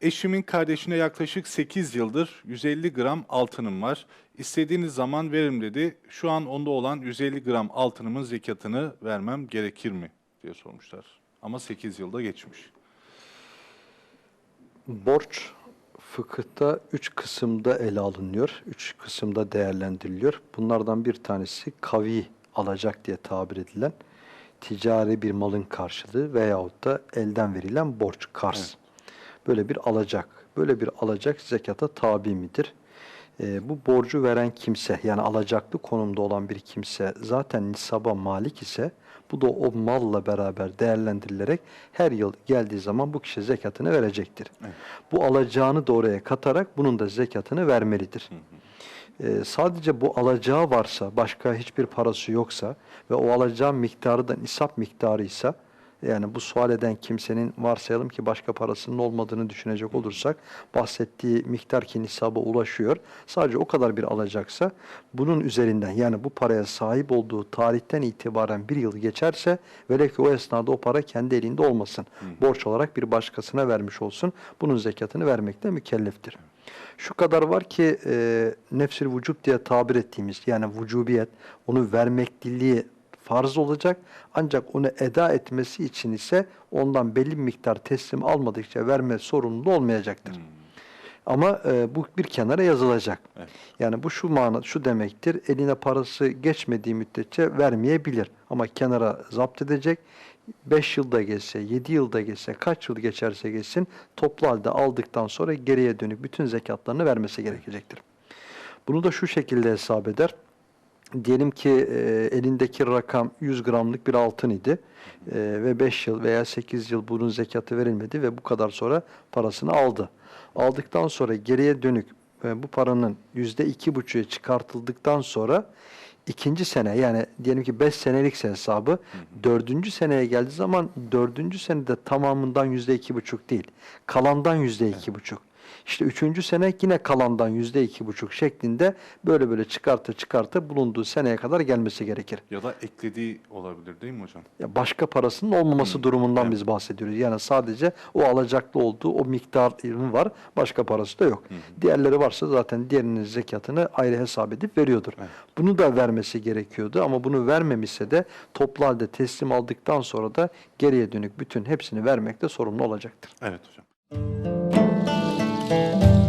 Eşimin kardeşine yaklaşık 8 yıldır 150 gram altınım var. İstediğiniz zaman veririm dedi. Şu an onda olan 150 gram altınımın zekatını vermem gerekir mi diye sormuşlar. Ama 8 yılda geçmiş. Borç fıkıhta üç kısımda ele alınıyor. Üç kısımda değerlendiriliyor. Bunlardan bir tanesi kavi alacak diye tabir edilen ticari bir malın karşılığı veyahut da elden verilen borç, kars. Böyle bir alacak. Böyle bir alacak zekata tabi midir? Ee, bu borcu veren kimse yani alacaklı konumda olan bir kimse zaten nisaba malik ise bu da o malla beraber değerlendirilerek her yıl geldiği zaman bu kişi zekatını verecektir. Bu alacağını da oraya katarak bunun da zekatını vermelidir. Ee, sadece bu alacağı varsa, başka hiçbir parası yoksa ve o alacağı miktarı da nisap miktarıysa, yani bu sual eden kimsenin varsayalım ki başka parasının olmadığını düşünecek olursak, bahsettiği miktar ki nisaba ulaşıyor, sadece o kadar bir alacaksa, bunun üzerinden yani bu paraya sahip olduğu tarihten itibaren bir yıl geçerse, velev ki o esnada o para kendi elinde olmasın, borç olarak bir başkasına vermiş olsun, bunun zekatını vermekte mükelleftir. Şu kadar var ki e, nefsül vücub diye tabir ettiğimiz yani vücubiyet onu vermekliliği farz olacak ancak onu eda etmesi için ise ondan belli bir miktar teslim almadıkça verme sorumluluğu olmayacaktır. Ama e, bu bir kenara yazılacak. Evet. Yani bu şu mana şu demektir. Eline parası geçmediği müddetçe vermeyebilir. Ama kenara zapt edecek. 5 yılda geçse, 7 yılda geçse, kaç yıl geçerse geçsin toplu halde aldıktan sonra geriye dönük bütün zekatlarını vermesi gerekecektir. Bunu da şu şekilde hesap eder. Diyelim ki e, elindeki rakam 100 gramlık bir altın idi E, ve 5 yıl veya 8 yıl bunun zekatı verilmedi ve bu kadar sonra parasını aldı. Aldıktan sonra geriye dönük e, bu paranın yüzde iki buçuğu çıkartıldıktan sonra ikinci sene yani diyelim ki 5 senelik hesabı dördüncü seneye geldiği zaman dördüncü senede tamamından yüzde iki buçuk değil kalandan yüzde iki buçuk. İşte üçüncü sene yine kalandan yüzde iki buçuk şeklinde böyle böyle çıkarta çıkarta bulunduğu seneye kadar gelmesi gerekir. Ya da eklediği olabilir değil mi hocam? Ya başka parasının olmaması durumundan Evet. biz bahsediyoruz. Yani sadece o alacaklı olduğu o miktarın var, başka parası da yok. Diğerleri varsa zaten diğerinin zekatını ayrı hesap edip veriyordur. Evet. Bunu da vermesi gerekiyordu ama bunu vermemişse de toplu halde teslim aldıktan sonra da geriye dönük bütün hepsini vermekte sorumlu olacaktır. Evet hocam. you